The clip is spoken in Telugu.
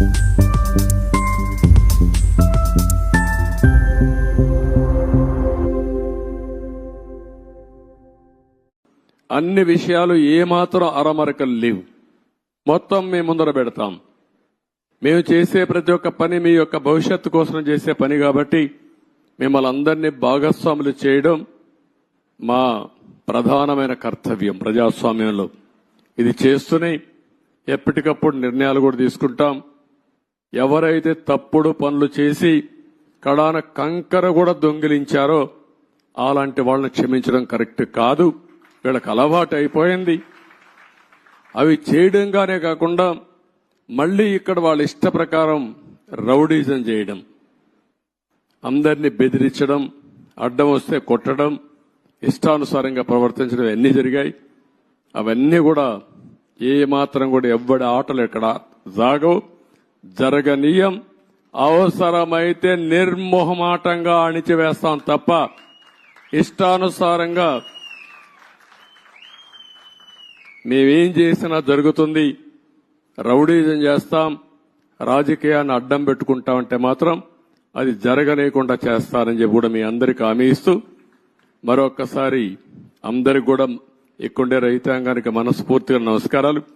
అన్ని విషయాలు ఏమాత్రం అరమరకలు లేవు. మొత్తం మేము ముందర పెడతాం. మేము చేసే ప్రతి ఒక్క పని మీ యొక్క భవిష్యత్తు కోసం చేసే పని కాబట్టి మిమ్మల్ని అందరినీ భాగస్వాములు చేయడం మా ప్రధానమైన కర్తవ్యం ప్రజాస్వామ్యంలో. ఇది చేస్తూనే ఎప్పటికప్పుడు నిర్ణయాలు కూడా తీసుకుంటాం. ఎవరైతే తప్పుడు పనులు చేసి కడాన కంకర కూడా దొంగిలించారో అలాంటి వాళ్ళని క్షమించడం కరెక్ట్ కాదు. వీళ్ళకి అలవాటు అయిపోయింది. అవి చేయడంగానే కాకుండా మళ్ళీ ఇక్కడ వాళ్ళ ఇష్ట ప్రకారం రౌడీజం చేయడం అందరినీ బెదిరించడం అడ్డం వస్తే కొట్టడం ఇష్టానుసారంగా ప్రవర్తించడం అన్నీ జరిగాయి. అవన్నీ కూడా ఏ మాత్రం కూడా ఎవ్వడి ఆటలు ఇక్కడ జాగవు జరగనీయం. అవసరమైతే నిర్మోహమాటంగా అణిచివేస్తాం తప్ప ఇష్టానుసారంగా మేమేం చేసినా జరుగుతుంది. రౌడీజం చేస్తాం. రాజకీయాన్ని అడ్డం పెట్టుకుంటామంటే మాత్రం అది జరగనేకుండా చేస్తారని చెప్పి కూడా మీ అందరికి హామీ ఇస్తూ మరొకసారి అందరికి కూడా ఇక్కడే రైతాంగానికి మనస్ఫూర్తిగా నమస్కారాలు.